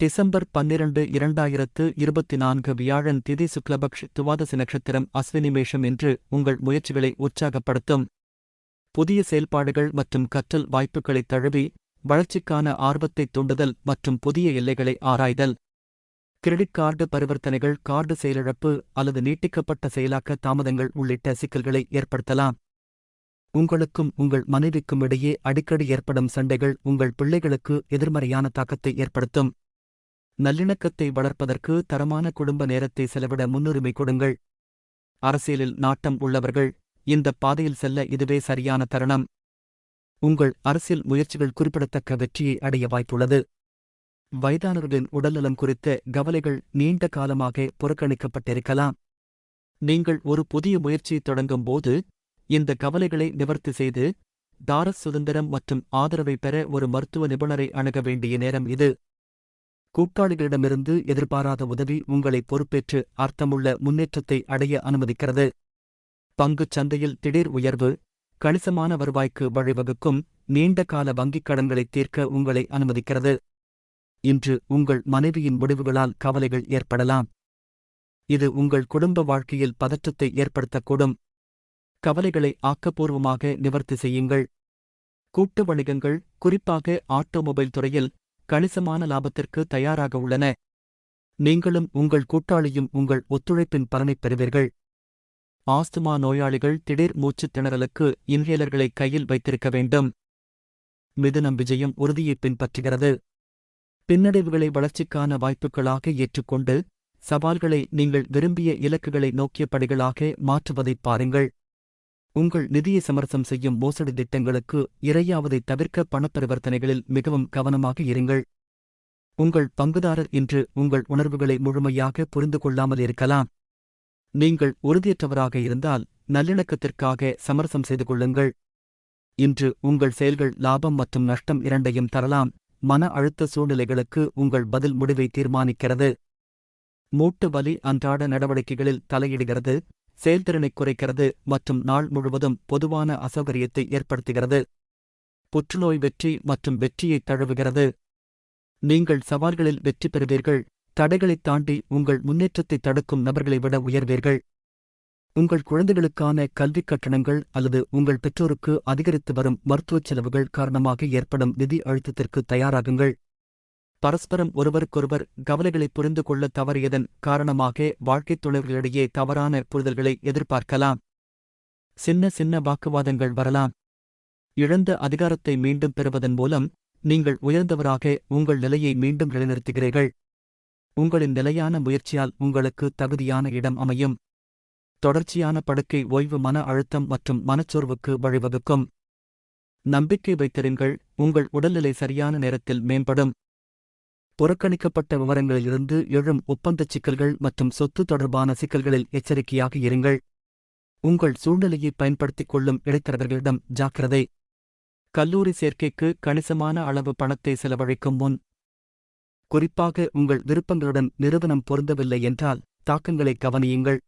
December பன்னிரண்டு இரண்டாயிரத்து இருபத்தி நான்கு வியாழன் திதி சுக்லபக்ஷ் துவாதசி நட்சத்திரம் அஸ்வினிமேஷம் என்று உங்கள் முயற்சிகளை உற்சாகப்படுத்தும். புதிய செயல்பாடுகள் மற்றும் கற்றல் வாய்ப்புகளைத் தழுவி வளர்ச்சிக்கான ஆர்வத்தைத் தூண்டுதல் மற்றும் புதிய எல்லைகளை ஆராய்தல். கிரெடிட் கார்டு பரிவர்த்தனைகள் கார்டு செயலிழப்பு அல்லது நீட்டிக்கப்பட்ட செயலாக்க தாமதங்கள் உள்ளிட்ட சிக்கல்களை ஏற்படுத்தலாம். உங்களுக்கும் உங்கள் மனைவிக்கும் இடையே அடிக்கடி ஏற்படும் சண்டைகள் உங்கள் பிள்ளைகளுக்கு எதிர்மறையான தாக்கத்தை ஏற்படுத்தும். நல்லிணக்கத்தை வளர்ப்பதற்கு தரமான குடும்ப நேரத்தை செலவிட முன்னுரிமை கொடுங்கள். அரசியலில் நாட்டம் உள்ளவர்கள் இந்த பாதையில் செல்ல இதுவே சரியான தருணம். உங்கள் அரசியல் முயற்சிகள் குறிப்பிடத்தக்க வெற்றியை அடைய வாய்ப்புள்ளது. வயதானவர்களின் உடல்நலம் குறித்த கவலைகள் நீண்ட காலமாக புறக்கணிக்கப்பட்டிருக்கலாம். நீங்கள் ஒரு புதிய முயற்சியை தொடங்கும் போது இந்த கவலைகளை நிவர்த்தி செய்து தாரஸ் சுதந்திரம் மற்றும் ஆதரவை பெற ஒரு மருத்துவ நிபுணரை அணுக வேண்டிய நேரம் இது. கூட்டாளிகளிடமிருந்து எதிர்பாராத உதவி உங்களை பொறுப்பேற்று அர்த்தமுள்ள முன்னேற்றத்தை அடைய அனுமதிக்கிறது. பங்குச் சந்தையில் திடீர் உயர்வு கணிசமான வருவாய்க்கு வழிவகுக்கும் நீண்ட கால வங்கிக் கடன்களை தீர்க்க உங்களை அனுமதிக்கிறது. இன்று உங்கள் மனைவியின் முடிவுகளால் கவலைகள் ஏற்படலாம். இது உங்கள் குடும்ப வாழ்க்கையில் பதற்றத்தை ஏற்படுத்தக்கூடும். கவலைகளை ஆக்கப்பூர்வமாக நிவர்த்தி செய்யுங்கள். கூட்டு வணிகங்கள் குறிப்பாக ஆட்டோமொபைல் துறையில் கணிசமான லாபத்திற்கு தயாராக உள்ளன. நீங்களும் உங்கள் கூட்டாளியும் உங்கள் ஒத்துழைப்பின் பலனைப் பெறுவீர்கள். ஆஸ்துமா நோயாளிகள் திடீர் மூச்சுத் திணறலுக்கு இன்ஹேலர்களை கையில் வைத்திருக்க வேண்டும். மிதுனம் விஜயம் உறுதியை பின்பற்றுகிறது. பின்னடைவுகளை வளர்ச்சிக்கான வாய்ப்புகளாக ஏற்றுக்கொண்டு சவால்களை நீங்கள் விரும்பிய இலக்குகளை நோக்கிய படிகளாக மாற்றுவதைப் பாருங்கள். உங்கள் நிதியை சமரசம் செய்யும் மோசடி திட்டங்களுக்கு இரையாவதை தவிர்க்க பணப்பரிவர்த்தனைகளில் மிகவும் கவனமாக இருங்கள். உங்கள் பங்குதாரர் இன்று உங்கள் உணர்வுகளை முழுமையாக புரிந்து கொள்ளாமல் இருக்கலாம். நீங்கள் உறுதியற்றவராக இருந்தால் நல்லிணக்கத்திற்காக சமரசம் செய்து கொள்ளுங்கள். இன்று உங்கள் செயல்கள் லாபம் மற்றும் நஷ்டம் இரண்டையும் தரலாம். மன அழுத்த சூழ்நிலைகளுக்கு உங்கள் பதில் முடிவை தீர்மானிக்கிறது. மூட்டு வலி அன்றாட நடவடிக்கைகளில் தலையிடுகிறது. செயல்திறனைக் குறைக்கிறது மற்றும் நாள் முழுவதும் பொதுவான அசௌகரியத்தை ஏற்படுத்துகிறது. புற்றுநோய் வெற்றி மற்றும் வெற்றியைத் தழுவுகிறது. நீங்கள் சவால்களில் வெற்றி பெறுவீர்கள். தடைகளைத் தாண்டி உங்கள் முன்னேற்றத்தை தடுக்கும் நபர்களை விட உயர்வீர்கள். உங்கள் குழந்தைகளுக்கான கல்விக் கட்டணங்கள் அல்லது உங்கள் பெற்றோருக்கு அதிகரித்து வரும் மருத்துவச் செலவுகள் காரணமாக ஏற்படும் நிதி அழுத்தத்திற்கு தயாராகுங்கள். பரஸ்பரம் ஒருவருக்கொருவர் கவலைகளை புரிந்து கொள்ள தவறியதன் காரணமாக வாழ்க்கைத் துணைவர்களிடையே தவறான புரிதல்களை எதிர்பார்க்கலாம். சின்ன சின்ன வாக்குவாதங்கள் வரலாம். இழந்த அதிகாரத்தை மீண்டும் பெறுவதன் மூலம் நீங்கள் உயர்ந்தவராக உங்கள் நிலையை மீண்டும் நிலைநிறுத்துகிறீர்கள். உங்களின் நிலையான முயற்சியால் உங்களுக்கு தகுதியான இடம் அமையும். தொடர்ச்சியான படுக்கை ஓய்வு மன அழுத்தம் மற்றும் மனச்சோர்வுக்கு வழிவகுக்கும். நம்பிக்கை வைத்திருங்கள். உங்கள் உடல்நிலை சரியான நேரத்தில் மேம்படும். புறக்கணிக்கப்பட்ட விவரங்களிலிருந்து எழும் ஒப்பந்தச் சிக்கல்கள் மற்றும் சொத்து தொடர்பான சிக்கல்களில் எச்சரிக்கையாக இருங்கள். உங்கள் சூழ்நிலையை பயன்படுத்திக் கொள்ளும் இடைத்தரகர்களிடம் ஜாக்கிரதை. கல்லூரி சேர்க்கைக்கு கணிசமான அளவு பணத்தை செலவழிக்கும் முன் குறிப்பாக உங்கள் விருப்பங்களுடன் நிறுவனம் பொருந்தவில்லை என்றால் தாக்கங்களை கவனியுங்கள்.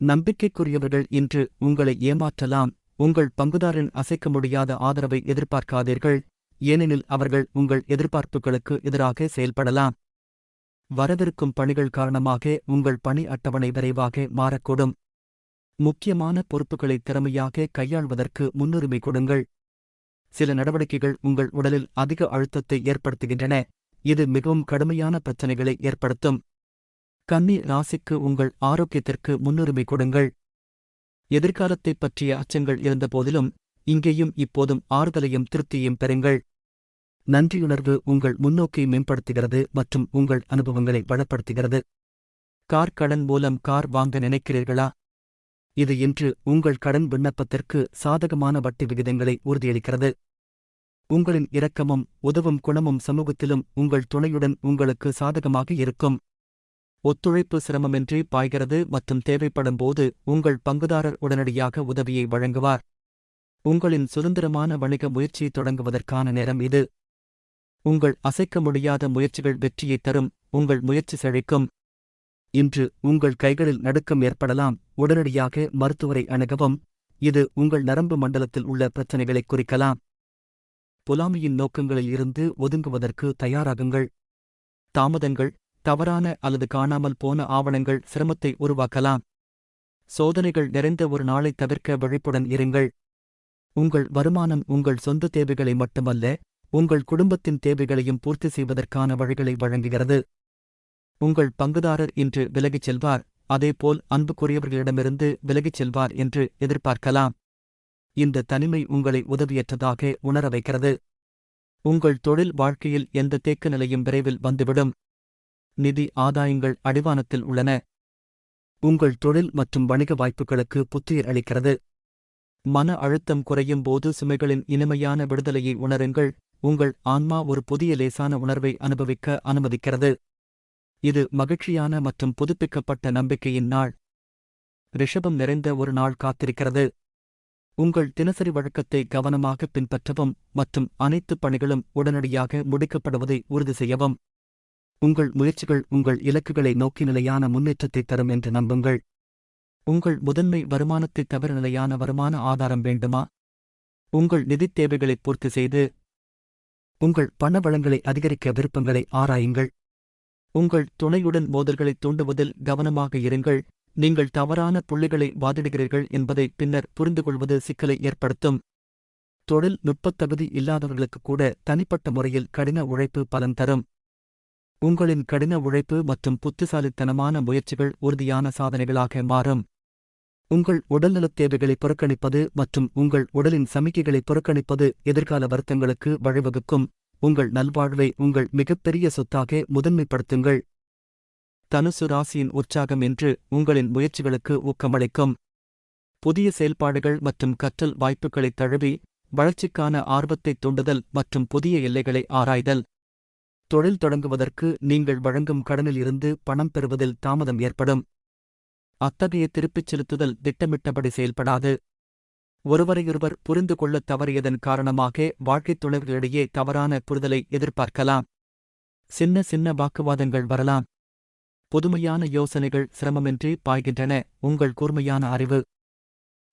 நம்பிக்கைக்குரியவர்கள் இன்று உங்களை ஏமாற்றலாம். உங்கள் பங்குதாரின் அசைக்க முடியாத ஆதரவை எதிர்பார்க்காதீர்கள். ஏனெனில் அவர்கள் உங்கள் எதிர்பார்ப்புகளுக்கு எதிராக செயல்படலாம். வரவிருக்கும் பணிகள் காரணமாக உங்கள் பணி அட்டவணை விரைவாக மாறக்கூடும். முக்கியமான பொறுப்புகளை திறமையாக கையாள்வதற்கு முன்னுரிமை கொடுங்கள். சில நடவடிக்கைகள் உங்கள் உடலில் அதிக அழுத்தத்தை ஏற்படுத்துகின்றன. இது மிகவும் கடுமையான பிரச்சனைகளை ஏற்படுத்தும். கன்னி ராசிக்கு உங்கள் ஆரோக்கியத்திற்கு முன்னுரிமை கொடுங்கள். எதிர்காலத்தைப் பற்றிய அச்சங்கள் இருந்தபோதிலும் இங்கேயும் இப்போதும் ஆறுதலையும் திருப்தியையும் பெறுங்கள். நன்றியுணர்வு உங்கள் முன்னோக்கை மேம்படுத்துகிறது மற்றும் உங்கள் அனுபவங்களை வளப்படுத்துகிறது. கார் கடன் மூலம் கார் வாங்க நினைக்கிறீர்களா? இது இன்று உங்கள் கடன் விண்ணப்பத்திற்கு சாதகமான வட்டி விகிதங்களை உறுதியளிக்கிறது. உங்களின் இரக்கமும் உதவும் குணமும் சமூகத்திலும் உங்கள் துணையுடன் உங்களுக்கு சாதகமாக இருக்கும். ஒத்துழைப்பு சிரமமின்றி பாய்கிறது மற்றும் தேவைப்படும் போது உங்கள் பங்குதாரர் உடனடியாக உதவியை வழங்குவார். உங்களின் சுதந்திரமான வணிக முயற்சியை தொடங்குவதற்கான நேரம் இது. உங்கள் அசைக்க முடியாத முயற்சிகள் வெற்றியைத் தரும் உங்கள் முயற்சி செழிக்கும். இன்று உங்கள் கைகளில் நடுக்கம் ஏற்படலாம் உடனடியாக மருத்துவரை அணுகவும். இது உங்கள் நரம்பு மண்டலத்தில் உள்ள பிரச்சனைகளை குறிக்கலாம். புலாமியின் நோக்கங்களில் இருந்து ஒதுங்குவதற்கு தயாராகுங்கள். தாமதங்கள் தவறான அல்லது காணாமல் போன ஆவணங்கள் சிரமத்தை உருவாக்கலாம். சோதனைகள் நிறைந்த ஒரு நாளை தவிர்க்க விழிப்புடன் இருங்கள். உங்கள் வருமானம் உங்கள் சொந்த தேவைகளை மட்டுமல்ல உங்கள் குடும்பத்தின் தேவைகளையும் பூர்த்தி செய்வதற்கான வழிகளை வழங்குகிறது. உங்கள் பங்குதாரர் இன்று விலகிச் செல்வார் அதேபோல் அன்புக்குரியவர்களிடமிருந்து விலகிச் செல்வார் என்று எதிர்பார்க்கலாம். இந்த தனிமை உங்களை உதவியற்றதாக உணர வைக்கிறது. உங்கள் தொழில் வாழ்க்கையில் எந்த தேக்க நிலையும் விரைவில் வந்துவிடும். நிதி ஆதாயங்கள் அடிவானத்தில் உள்ளன. உங்கள் தொழில் மற்றும் வணிக வாய்ப்புகளுக்கு புத்துயிர் அளிக்கிறது. மன அழுத்தம் குறையும் போது சுமைகளின் இனிமையான விடுதலையை உணருங்கள். உங்கள் ஆன்மா ஒரு புதிய லேசான உணர்வை அனுபவிக்க அனுமதிக்கிறது. இது மகிழ்ச்சியான மற்றும் புதுப்பிக்கப்பட்ட நம்பிக்கையின் நாள். ரிஷபம் நிறைந்த ஒரு நாள் காத்திருக்கிறது. உங்கள் தினசரி வழக்கத்தை கவனமாக பின்பற்றவும் மற்றும் அனைத்து பணிகளும் உடனடியாக முடிக்கப்படுவதை உறுதி செய்யவும். உங்கள் முயற்சிகள் உங்கள் இலக்குகளை நோக்கி நிலையான முன்னேற்றத்தை தரும் என்று நம்புங்கள். உங்கள் முதன்மை வருமானத்தை தவிர நிலையான வருமான ஆதாரம் வேண்டுமா? உங்கள் நிதித் தேவைகளை பூர்த்தி செய்து உங்கள் பண வளங்களை அதிகரிக்க விருப்பங்களை ஆராயுங்கள். உங்கள் துணையுடன் மோதல்களை தூண்டுவதில் கவனமாக இருங்கள். நீங்கள் தவறான புள்ளிகளை வாதிடுகிறீர்கள் என்பதை பின்னர் புரிந்துகொள்வது சிக்கலை ஏற்படுத்தும். தொழில் நுட்பத்தகுதி இல்லாதவர்களுக்கு கூட தனிப்பட்ட முறையில் கடின உழைப்பு பலன் தரும். உங்களின் கடின உழைப்பு மற்றும் புத்திசாலித்தனமான முயற்சிகள் உறுதியான சாதனைகளாக மாறும். உங்கள் உடல்நலத் தேவைகளை புறக்கணிப்பது மற்றும் உங்கள் உடலின் சமிக்கைகளை புறக்கணிப்பது எதிர்கால வருத்தங்களுக்கு வழிவகுக்கும். உங்கள் நல்வாழ்வை உங்கள் மிகப்பெரிய சொத்தாக முதன்மைப்படுத்துங்கள். தனுசு ராசியின் உற்சாகம் என்று உங்களின் முயற்சிகளுக்கு ஊக்கமளிக்கும். புதிய செயல்பாடுகள் மற்றும் கற்றல் வாய்ப்புகளைத் தழுவி வளர்ச்சிக்கான ஆர்வத்தைத் தூண்டுதல் மற்றும் புதிய எல்லைகளை ஆராய்தல். தொழில் தொடங்குவதற்கு நீங்கள் வழங்கும் கடனில் இருந்து பணம் பெறுவதில் தாமதம் ஏற்படும். அத்தகைய திருப்பிச் செலுத்துதல் திட்டமிட்டபடி செயல்படாது. ஒருவரையொருவர் புரிந்து கொள்ளத் தவறியதன் காரணமாக வாழ்க்கைத் துணைவர்களிடையே தவறான புரிதலை எதிர்பார்க்கலாம். சின்ன சின்ன வாக்குவாதங்கள் வரலாம். புதுமையான யோசனைகள் சிரமமின்றி பாய்கின்றன. உங்கள் கூர்மையான அறிவு.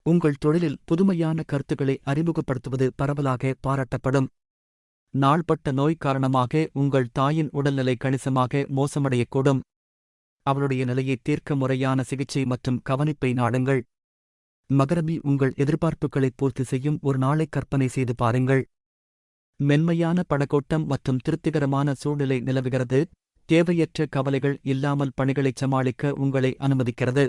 உங்கள் தொழிலில் புதுமையான கருத்துக்களை அறிமுகப்படுத்துவது பரவலாக பாராட்டப்படும். நாள்பட்ட நோய் காரணமாக உங்கள் தாயின் உடல்நிலை கணிசமாக மோசமடையக்கூடும். அவளுடைய நிலையை தீர்க்க முறையான சிகிச்சை மற்றும் கவனிப்பை நாடுங்கள். மகரபி உங்கள் எதிர்பார்ப்புகளை பூர்த்தி செய்யும் ஒரு நாளை கற்பனை செய்து பாருங்கள். மென்மையான படகோட்டம் மற்றும் திருப்திகரமான சூழ்நிலை நிலவுகிறது. தேவையற்ற கவலைகள் இல்லாமல் பணிகளைச் சமாளிக்க உங்களை அனுமதிக்கிறது.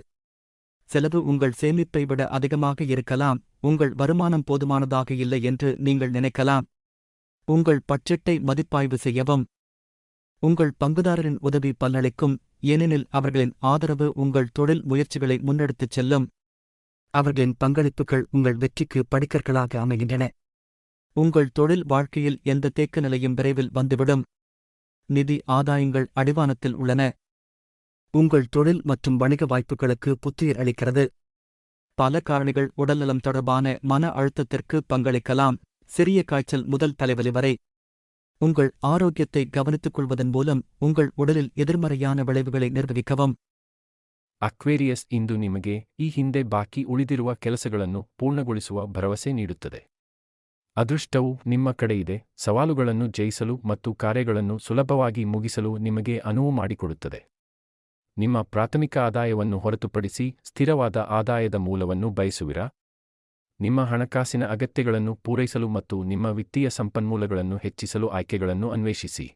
செலவு உங்கள் சேமிப்பை விட அதிகமாக இருக்கலாம். உங்கள் வருமானம் போதுமானதாக இல்லை என்று நீங்கள் நினைக்கலாம். உங்கள் பட்ஜெட்டை மதிப்பாய்வு செய்யவும். உங்கள் பங்குதாரரின் உதவி பலனளிக்கும். ஏனெனில் அவர்களின் ஆதரவு உங்கள் தொழில் முயற்சிகளை முன்னெடுத்துச் செல்லும். அவர்களின் பங்களிப்புகள் உங்கள் வெற்றிக்கு படிக்கற்களாக அமைகின்றன. உங்கள் தொழில் வாழ்க்கையில் எந்த தேக்க நிலையும் விரைவில் வந்துவிடும். நிதி ஆதாயங்கள் அடிவானத்தில் உள்ளன. உங்கள் தொழில் மற்றும் வணிக வாய்ப்புகளுக்கு புத்துயிர் அளிக்கிறது. பல காரணிகள் உடல்நலம் தொடர்பான மன அழுத்தத்திற்கு பங்களிக்கலாம். சிறிய காய்ச்சல் முதல் தலைவலி வரை உங்கள் ஆரோக்கியத்தை கவனித்துக் கொள்வதன் மூலம் உங்கள் உடலில் எதிர்மறையான விளைவுகளை நிர்வகிக்கவும் ಅಕ್ವೇರಿಯಸ್ ಇಂದು ನಿಮಗೆ ಈ ಹಿಂದೆ ಬಾಕಿ ಉಳಿದಿರುವ ಕೆಲಸಗಳನ್ನು ಪೂರ್ಣಗೊಳಿಸುವ ಭರವಸೆ ನೀಡುತ್ತದೆ ಅದೃಷ್ಟವು ನಿಮ್ಮ ಕಡೆಯಿದೆ ಸವಾಲುಗಳನ್ನು ಜಯಿಸಲು ಮತ್ತು ಕಾರ್ಯಗಳನ್ನು ಸುಲಭವಾಗಿ ಮುಗಿಸಲು ನಿಮಗೆ ಅನುವು ಮಾಡಿಕೊಡುತ್ತದೆ ನಿಮ್ಮ ಪ್ರಾಥಮಿಕ ಆದಾಯವನ್ನು ಹೊರತುಪಡಿಸಿ ಸ್ಥಿರವಾದ ಆದಾಯದ ಮೂಲವನ್ನು ಬಯಸುವಿರಾ ನಿಮ್ಮ ಹಣಕಾಸಿನ ಅಗತ್ಯಗಳನ್ನು ಪೂರೈಸಲು ಮತ್ತು ನಿಮ್ಮ ವಿತ್ತೀಯ ಸಂಪನ್ಮೂಲಗಳನ್ನು ಹೆಚ್ಚಿಸಲು ಆಯ್ಕೆಗಳನ್ನು ಅನ್ವೇಷಿಸಿ.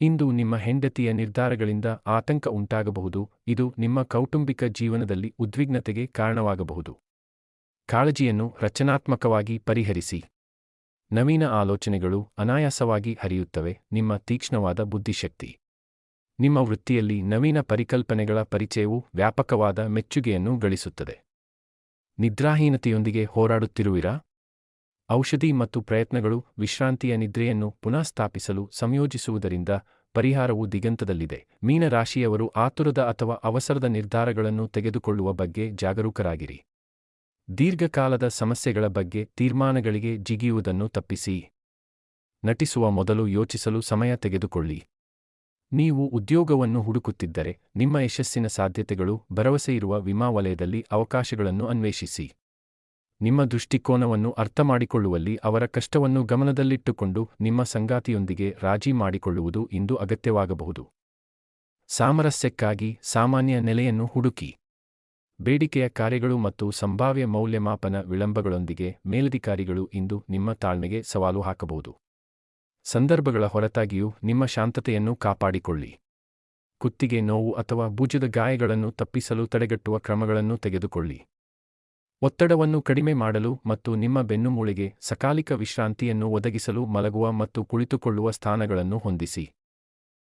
ಇಂದು ನಿಮ್ಮ ಹೆಂಡತಿಯ ನಿರ್ಧಾರಗಳಿಂದ ಆತಂಕ ಉಂಟಾಗಬಹುದು, ಇದು ನಿಮ್ಮ ಕೌಟುಂಬಿಕ ಜೀವನದಲ್ಲಿ ಉದ್ವಿಗ್ನತೆಗೆ ಕಾರಣವಾಗಬಹುದು. ಕಾಳಜಿಯನ್ನು ರಚನಾತ್ಮಕವಾಗಿ ಪರಿಹರಿಸಿ. ನವೀನ ಆಲೋಚನೆಗಳು ಅನಾಯಾಸವಾಗಿ ಹರಿಯುತ್ತವೆ, ನಿಮ್ಮ ತೀಕ್ಷ್ಣವಾದ ಬುದ್ಧಿಶಕ್ತಿ. ನಿಮ್ಮ ವೃತ್ತಿಯಲ್ಲಿ ನವೀನ ಪರಿಕಲ್ಪನೆಗಳ ಪರಿಚಯವು ವ್ಯಾಪಕವಾದ ಮೆಚ್ಚುಗೆಯನ್ನು ಗಳಿಸುತ್ತದೆ. ನಿದ್ರಾಹೀನತೆಯೊಂದಿಗೆ ಹೋರಾಡುತ್ತಿರುವಿರಾ? ಔಷಧಿ ಮತ್ತು ಪ್ರಯತ್ನಗಳು ವಿಶ್ರಾಂತಿಯ ನಿದ್ರೆಯನ್ನು ಪುನಃ ಸ್ಥಾಪಿಸಲು ಸಂಯೋಜಿಸುವುದರಿಂದ ಪರಿಹಾರವು ದಿಗಂತದಲ್ಲಿದೆ. ಮೀನರಾಶಿಯವರು ಆತುರದ ಅಥವಾ ಅವಸರದ ನಿರ್ಧಾರಗಳನ್ನು ತೆಗೆದುಕೊಳ್ಳುವ ಬಗ್ಗೆ ಜಾಗರೂಕರಾಗಿರಿ. ದೀರ್ಘಕಾಲದ ಸಮಸ್ಯೆಗಳ ಬಗ್ಗೆ ತೀರ್ಮಾನಗಳಿಗೆ ಜಿಗಿಯುವುದನ್ನು ತಪ್ಪಿಸಿ. ನಟಿಸುವ ಮೊದಲು ಯೋಚಿಸಲು ಸಮಯ ತೆಗೆದುಕೊಳ್ಳಿ. ನೀವು ಉದ್ಯೋಗವನ್ನು ಹುಡುಕುತ್ತಿದ್ದರೆ ನಿಮ್ಮ ಯಶಸ್ಸಿನ ಸಾಧ್ಯತೆಗಳು ಭರವಸೆಯಿರುವ ವಿಮಾ ವಲಯದಲ್ಲಿ ಅವಕಾಶಗಳನ್ನು ಅನ್ವೇಷಿಸಿ. ನಿಮ್ಮ ದೃಷ್ಟಿಕೋನವನ್ನು ಅರ್ಥಮಾಡಿಕೊಳ್ಳುವಲ್ಲಿ ಅವರ ಕಷ್ಟವನ್ನು ಗಮನದಲ್ಲಿಟ್ಟುಕೊಂಡು ನಿಮ್ಮ ಸಂಗಾತಿಯೊಂದಿಗೆ ರಾಜಿ ಮಾಡಿಕೊಳ್ಳುವುದು ಇಂದು ಅಗತ್ಯವಾಗಬಹುದು. ಸಾಮರಸ್ಯಕ್ಕಾಗಿ ಸಾಮಾನ್ಯ ನೆಲೆಯನ್ನು ಹುಡುಕಿ. ಬೇಡಿಕೆಯ ಕಾರ್ಯಗಳು ಮತ್ತು ಸಂಭಾವ್ಯ ಮೌಲ್ಯಮಾಪನ ವಿಳಂಬಗಳೊಂದಿಗೆ ಮೇಲಧಿಕಾರಿಗಳು ಇಂದು ನಿಮ್ಮ ತಾಳ್ಮೆಗೆ ಸವಾಲು ಹಾಕಬಹುದು. ಸಂದರ್ಭಗಳ ಹೊರತಾಗಿಯೂ ನಿಮ್ಮ ಶಾಂತತೆಯನ್ನು ಕಾಪಾಡಿಕೊಳ್ಳಿ. ಕುತ್ತಿಗೆ ನೋವು ಅಥವಾ ಭುಜದ ಗಾಯಗಳನ್ನು ತಪ್ಪಿಸಲು ತಡೆಗಟ್ಟುವ ಕ್ರಮಗಳನ್ನು ತೆಗೆದುಕೊಳ್ಳಿ. ಒತ್ತಡವನ್ನು ಕಡಿಮೆ ಮಾಡಲು ಮತ್ತು ನಿಮ್ಮ ಬೆನ್ನುಮೂಳೆಗೆ ಸಕಾಲಿಕ ವಿಶ್ರಾಂತಿಯನ್ನು ಒದಗಿಸಲು ಮಲಗುವ ಮತ್ತು ಕುಳಿತುಕೊಳ್ಳುವ ಸ್ಥಾನಗಳನ್ನು ಹೊಂದಿಸಿ.